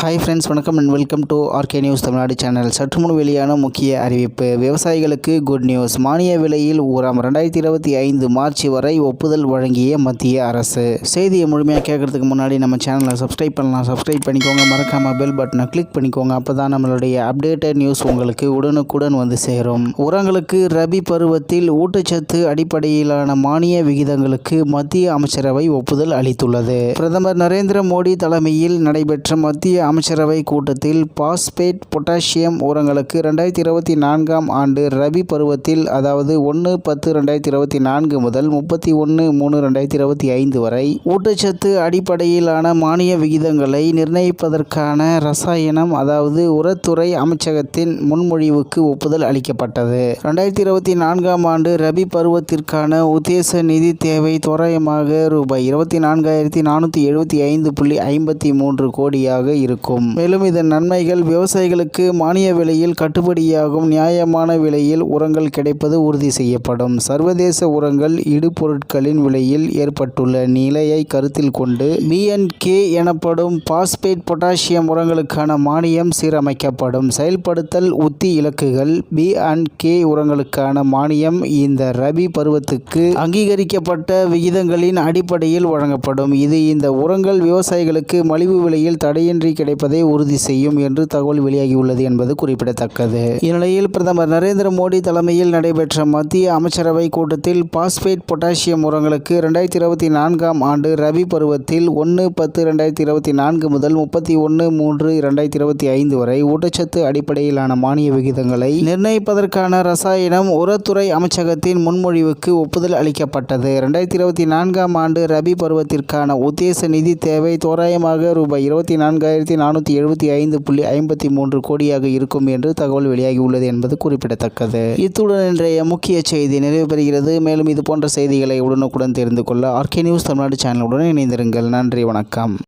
Hi friends வணக்கம் and welcome to RK news Tamil Nadu channel சற்று முன் வெளியான முக்கிய அறிவிப்பு. விவசாயிகளுக்கு குட் நியூஸ் மானிய விலையில் உரம் ரெண்டாயிரத்தி இருபத்தி ஐந்து மார்ச் வரை ஒப்புதல் வழங்கிய மத்திய அரசு. செய்தியை முழுமையாக கேட்கறதுக்கு முன்னாடி நம்ம சேனலை சப்ஸ்கிரைப் பண்ணலாம். சப்ஸ்கிரைப் பண்ணிக்கோங்க. மறக்காம பெல் பட்டனை கிளிக் பண்ணிக்கோங்க. அப்போ தான் நம்மளுடைய அப்டேட்டட் நியூஸ் உங்களுக்கு உடனுக்குடன் வந்து சேரும். உரங்களுக்கு ரபி பருவத்தில் ஊட்டச்சத்து அடிப்படையிலான மானிய விகிதங்களுக்கு மத்திய அமைச்சரவை ஒப்புதல் அளித்துள்ளது. பிரதமர் நரேந்திர மோடி தலைமையில் நடைபெற்ற மத்திய அமைச்சரவை கூட்டத்தில் பாஸ்பேட் பொட்டாசியம் உரங்களுக்கு ரெண்டாயிரத்தி இருபத்தி நான்காம் ஆண்டு ரபி பருவத்தில் அதாவது ஒன்று பத்து ரெண்டாயிரத்தி இருபத்தி நான்கு முதல் முப்பத்தி ஒன்று மூணு ரெண்டாயிரத்தி இருபத்தி ஐந்து வரை ஊட்டச்சத்து அடிப்படையிலான மானிய விகிதங்களை நிர்ணயிப்பதற்கான ரசாயனம் அதாவது உரத்துறை அமைச்சகத்தின் முன்மொழிவுக்கு ஒப்புதல் அளிக்கப்பட்டது. ரெண்டாயிரத்தி இருபத்தி நான்காம் ஆண்டு ரபி பருவத்திற்கான உத்தேச நிதி தேவை தோராயமாக ரூபாய் இருபத்தி நான்காயிரத்தி நானூற்றி எழுபத்தி ஐந்து புள்ளி ஐம்பத்தி மூன்று கோடியாக இருக்கும். மேலும் இதன் நன்மைகள் விவசாயிகளுக்கு மானிய விலையில் கட்டுப்படியாகும் நியாயமான விலையில் உரங்கள் கிடைப்பது உறுதி செய்யப்படும். சர்வதேச உரங்கள் இடுபொருட்களின் விலையில் ஏற்பட்டுள்ள நிலையை கருத்தில் கொண்டு பிஎன்கே எனப்படும் பாஸ்பேட் பொட்டாசியம் உரங்களுக்கான மானியம் சீரமைக்கப்படும். செயல்படுத்தல் உத்தி இலக்குகள் பி அண்ட் கே உரங்களுக்கான மானியம் இந்த ரபி பருவத்துக்கு அங்கீகரிக்கப்பட்ட விகிதங்களின் அடிப்படையில் வழங்கப்படும். இது இந்த உரங்கள் விவசாயிகளுக்கு மலிவு விலையில் தடையின்றி கிடைப்பதை உறுதி செய்யும் என்று தகவல் வெளியாகியுள்ளது என்பது குறிப்பிடத்தக்கது. இந்நிலையில் பிரதமர் நரேந்திர மோடி தலைமையில் நடைபெற்ற மத்திய அமைச்சரவை கூட்டத்தில் பாஸ்பேட் பொட்டாசியம் உரங்களுக்கு ரெண்டாயிரத்தி இருபத்தி நான்காம் ஆண்டு ரபி பருவத்தில் ஒன்று பத்து ரெண்டாயிரத்தி இருபத்தி நான்கு முதல் முப்பத்தி ஒன்று மூன்று இரண்டாயிரத்தி இருபத்தி ஐந்து வரை ஊட்டச்சத்து அடிப்படையிலான மானிய விகிதங்களை நிர்ணயிப்பதற்கான ரசாயனம் உரத்துறை அமைச்சகத்தின் முன்மொழிவுக்கு ஒப்புதல் அளிக்கப்பட்டது. ரெண்டாயிரத்தி இருபத்தி நான்காம் ஆண்டு ரபி பருவத்திற்கான உத்தேச நிதி தேவை தோராயமாக ரூபாய் இருபத்தி நான்காயிரத்தி நானூற்றி எழுபத்தி ஐந்து புள்ளி ஐம்பத்தி மூன்று கோடியாக இருக்கும் என்று தகவல் வெளியாகியுள்ளது என்பது குறிப்பிடத்தக்கது. இத்துடன் இன்றைய முக்கிய செய்தி நிறைவு பெறுகிறது. மேலும் இது போன்ற செய்திகளை உடனுக்குடன் தெரிந்து கொள்ள ஆர்கே நியூஸ் தமிழ்நாடு சேனலுடன் இணைந்திருங்கள். நன்றி வணக்கம்.